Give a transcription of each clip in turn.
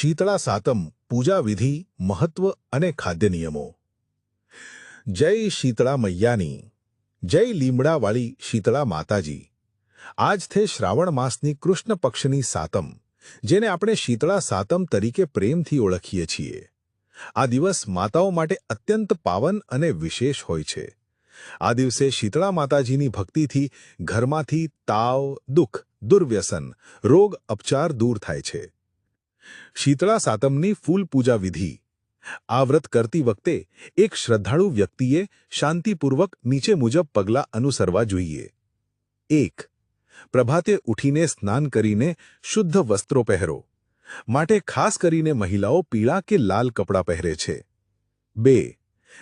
શીતળા સાતમ, પૂજા વિધિ, મહત્વ અને ખાદ્ય નિયમો. જય શીતળા મૈયાની, જય લીમડાવાળી શીતળા માતાજી. આજ થે શ્રાવણ માસની કૃષ્ણ પક્ષની સાતમ, જેને આપણે શીતળા સાતમ તરીકે પ્રેમથી ઓળખીએ છીએ. આ દિવસ માતાઓ માટે અત્યંત પાવન અને વિશેષ હોય છે. આ દિવસે શીતળા માતાજીની ભક્તિથી ઘરમાંથી તાવ, દુઃખ, દુર્વ્યસન, રોગ, અપચાર દૂર થાય છે. શીતળા સાતમની ફૂલ પૂજા વિધિ. આ વ્રત કરતી વખતે એક શ્રદ્ધાળુ વ્યક્તિએ શાંતિપૂર્વક નીચે મુજબ પગલાં અનુસરવા જોઈએ. એક, પ્રભાતે ઉઠીને સ્નાન કરીને શુદ્ધ વસ્ત્રો પહેરો. માટે ખાસ કરીને મહિલાઓ પીળા કે લાલ કપડાં પહેરે છે. બે,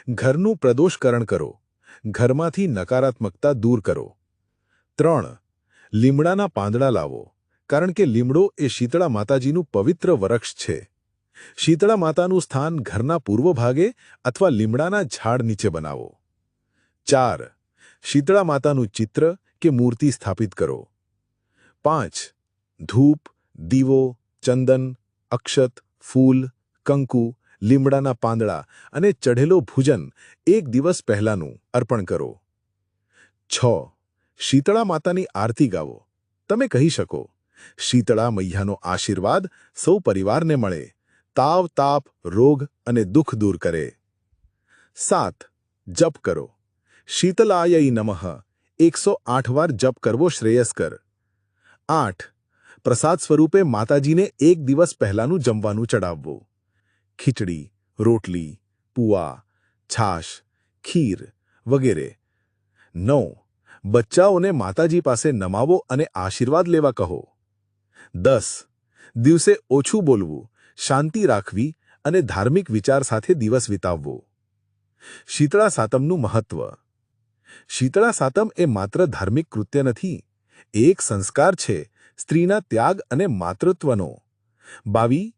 ઘરનું પ્રદોષકરણ કરો. ઘરમાંથી નકારાત્મકતા દૂર કરો. ત્રણ, લીમડાના પાંદડા લાવો. કારણ કે લીમડો એ શીતળા માતાજીનું પવિત્ર વૃક્ષ છે. શીતળા માતાનું સ્થાન ઘરના પૂર્વ ભાગે અથવા લીમડાના ઝાડ નીચે બનાવો. ચાર, શીતળા માતાનું ચિત્ર કે મૂર્તિ સ્થાપિત કરો. પાંચ, ધૂપ, દીવો, ચંદન, અક્ષત, ફૂલ, કંકુ, લીમડાના પાંદડા અને ચઢેલો ભોજન એક દિવસ પહેલાંનું અર્પણ કરો. છ, શીતળા માતાની આરતી ગાવો. તમે કહી શકો શીતળા મૈયાનો આશીર્વાદ સૌ પરિવારને મળે. તાવ, તાપ, રોગ અને દુઃખ દૂર કરે. સાત, જપ કરો. શીતલાય નમઃ. એકસો આઠ વાર જપ કરવો શ્રેયસ્કર. આઠ, પ્રસાદ સ્વરૂપે માતાજીને એક દિવસ પહેલાંનું જમવાનું ચડાવવું. ખીચડી, રોટલી, પુઆ, છાશ, ખીર વગેરે. નવ, બચ્ચાઓને માતાજી પાસે નમાવો અને આશીર્વાદ લેવા કહો. દસ. દિવસે ઓછું બોલવું, શાંતિ રાખવી અને ધાર્મિક વિચાર સાથે દિવસ વિતાવવો. શીતળા સાતમનું મહત્વ. શીતળા સાતમ એ માત્ર ધાર્મિક કૃત્ય નથી એક સંસ્કાર છે, સ્ત્રીના ત્યાગ અને માતૃત્વનો. બાવી,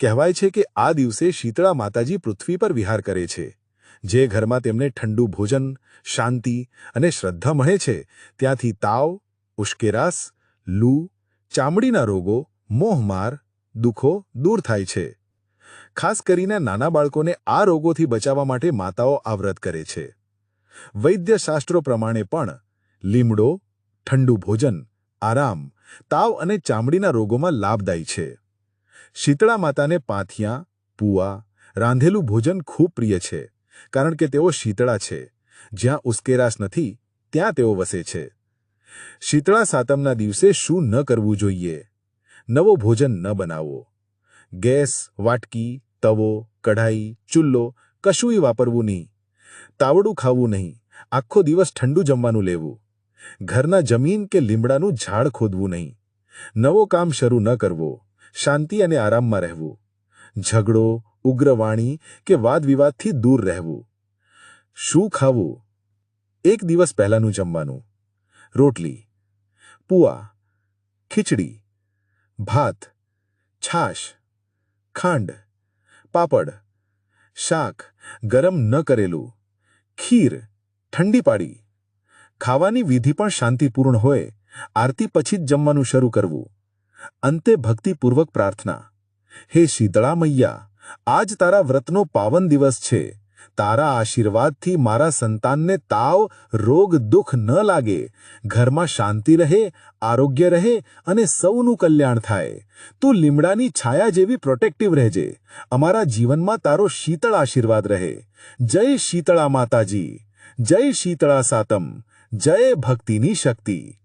કહેવાય છે કે આ દિવસે શીતળા માતાજી પૃથ્વી પર વિહાર કરે છે. જે ઘરમાં તેમને ઠંડુ ભોજન, શાંતિ અને શ્રદ્ધા મળે છે, ત્યાંથી તાવ ઉશ્કેરાસ લૂ ચામડીના રોગો, મોહમાર, દુઃખો દૂર થાય છે. ખાસ કરીને નાના બાળકોને આ રોગોથી બચાવવા માટે માતાઓ આ કરે છે. વૈદ્યશાસ્ત્રો પ્રમાણે પણ લીમડો, ઠંડુ ભોજન, આરામ, તાવ અને ચામડીના રોગોમાં લાભદાયી છે. શીતળા માતાને પાથિયા પુઆ રાંધેલું ભોજન ખૂબ પ્રિય છે, કારણ કે તેઓ શીતળા છે. જ્યાં ઉશ્કેરાશ નથી, ત્યાં તેઓ વસે છે. શીતળા સાતમના દિવસે શું ન કરવું જોઈએ? નવો ભોજન ન બનાવવો ગેસ, વાટકી, તવો, કઢાઈ, ચૂલ્લો કશુંય વાપરવું નહીં. તાવડું ખાવું નહીં. આખો દિવસ ઠંડુ જમવાનું લેવું. ઘરના જમીન કે લીમડાનું ઝાડ ખોદવું નહીં. નવો કામ શરૂ ન કરવો. શાંતિ અને આરામમાં રહેવું. ઝઘડો, ઉગ્રવાણી કે વાદવિવાદથી દૂર રહેવું. શું ખાવું? એક દિવસ પહેલાંનું જમવાનું. રોટલી, પુઆ, ખીચડી, ભાત, છાશ, ખાંડ, પાપડ, શાક, ગરમ ન કરેલું, ખીર, ઠંડી પાડી. ખાવાની વિધિ પણ શાંતિપૂર્ણ હોય, આરતી પછી જ જમવાનું શરૂ કરવું. અંતે ભક્તિપૂર્વક પ્રાર્થના. હે શીતળા મૈયા આજ તારા વ્રતનો પાવન દિવસ છે. તારા આશીર્વાદથી મારા સંતાનને તાવ, રોગ, દુઃખ ન લાગે. ઘરમાં શાંતિ રહે, આરોગ્ય રહે અને સૌનું કલ્યાણ થાય. તું લીમડાની છાયા જેવી પ્રોટેક્ટિવ રહેજે. અમારા જીવનમાં તારો શીતળ આશીર્વાદ રહે. જય શીતળા માતાજી. જય શીતળા સાતમ. જય ભક્તિની શક્તિ.